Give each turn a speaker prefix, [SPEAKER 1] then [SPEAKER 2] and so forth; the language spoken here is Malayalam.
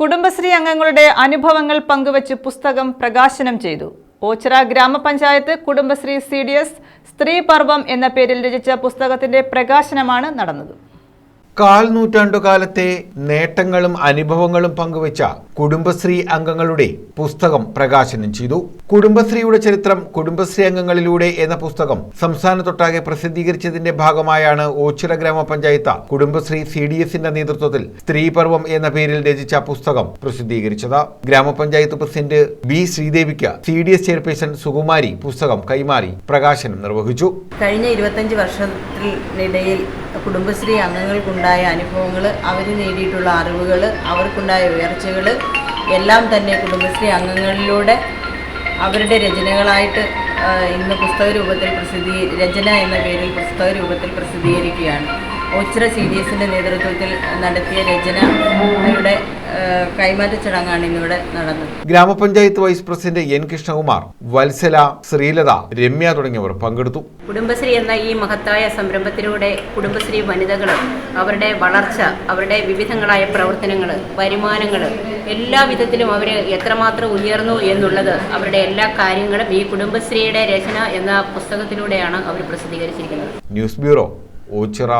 [SPEAKER 1] കുടുംബശ്രീ അംഗങ്ങളുടെ അനുഭവങ്ങൾ പങ്കുവച്ച് പുസ്തകം പ്രകാശനം ചെയ്തു. ഓച്ചിറ ഗ്രാമപഞ്ചായത്ത് Kudumbashree C D S Sthreeparvam എന്ന പേരിൽ രചിച്ച പുസ്തകത്തിന്റെ പ്രകാശനമാണ് നടന്നത്.
[SPEAKER 2] കാൽ നൂറ്റാണ്ടുകാലത്തെ നേട്ടങ്ങളും അനുഭവങ്ങളും പങ്കുവച്ച കുടുംബശ്രീ അംഗങ്ങളുടെ പുസ്തകം പ്രകാശനം ചെയ്തു. കുടുംബശ്രീയുടെ ചരിത്രം കുടുംബശ്രീ അംഗങ്ങളിലൂടെ എന്ന പുസ്തകം സംസ്ഥാനത്തൊട്ടാകെ പ്രസിദ്ധീകരിച്ചതിന്റെ ഭാഗമായാണ് ഓച്ചിറ ഗ്രാമപഞ്ചായത്ത് കുടുംബശ്രീ സി ഡി എസിന്റെ നേതൃത്വത്തിൽ സ്ത്രീപർവം എന്ന പേരിൽ രചിച്ച പുസ്തകം പ്രസിദ്ധീകരിച്ചത്. ഗ്രാമപഞ്ചായത്ത് president B ശ്രീദേവിക്ക് C D S chairperson Sukumari പുസ്തകം കൈമാറി പ്രകാശനം നിർവഹിച്ചു.
[SPEAKER 3] കഴിഞ്ഞ ഇരുപത്തഞ്ച് വർഷത്തിനിടയിൽ കുടുംബശ്രീ അംഗങ്ങൾക്കുണ്ടായ അനുഭവങ്ങൾ അവർ നേടിയിട്ടുള്ള അറിവുകൾ അവർക്കുണ്ടായ ഉയർച്ചകൾ എല്ലാം തന്നെ കുടുംബശ്രീ അംഗങ്ങളിലൂടെ അവരുടെ രചനകളായിട്ട് ഇന്ന് പുസ്തക രൂപത്തിൽ പ്രസിദ്ധീ രചന എന്ന പേരിൽ പുസ്തക രൂപത്തിൽ പ്രസിദ്ധീകരിക്കുകയാണ്. ഓച്ചിറ സി ഡി എസിന്റെ നേതൃത്വത്തിൽ നടത്തിയ രചനയുടെ ആ, കൈമാറ്റ ചടങ്ങാണ് ഇന്നിവിടെ നടന്നത്.
[SPEAKER 2] ഗ്രാമപഞ്ചായത്ത് vice president N Krishnakumar Vatsala Sreelatha Remya തുടങ്ങിയവർ പങ്കെടുത്തു.
[SPEAKER 4] കുടുംബശ്രീ എന്ന ഈ മഹത്തായ സംരംഭത്തിലൂടെ കുടുംബശ്രീ വനിതകൾ അവരുടെ വളർച്ച അവരുടെ വിവിധങ്ങളായ പ്രവർത്തനങ്ങൾ വരുമാനങ്ങൾ എല്ലാ വിധത്തിലും അവർ എത്രമാത്രം ഉയർന്നു എന്നുള്ളത് അവരുടെ എല്ലാ കാര്യങ്ങളും ഈ കുടുംബശ്രീയുടെ രചന എന്ന പുസ്തകത്തിലൂടെയാണ് അവർ പ്രസിദ്ധീകരിച്ചിരിക്കുന്നത്.
[SPEAKER 2] News bureau Ochira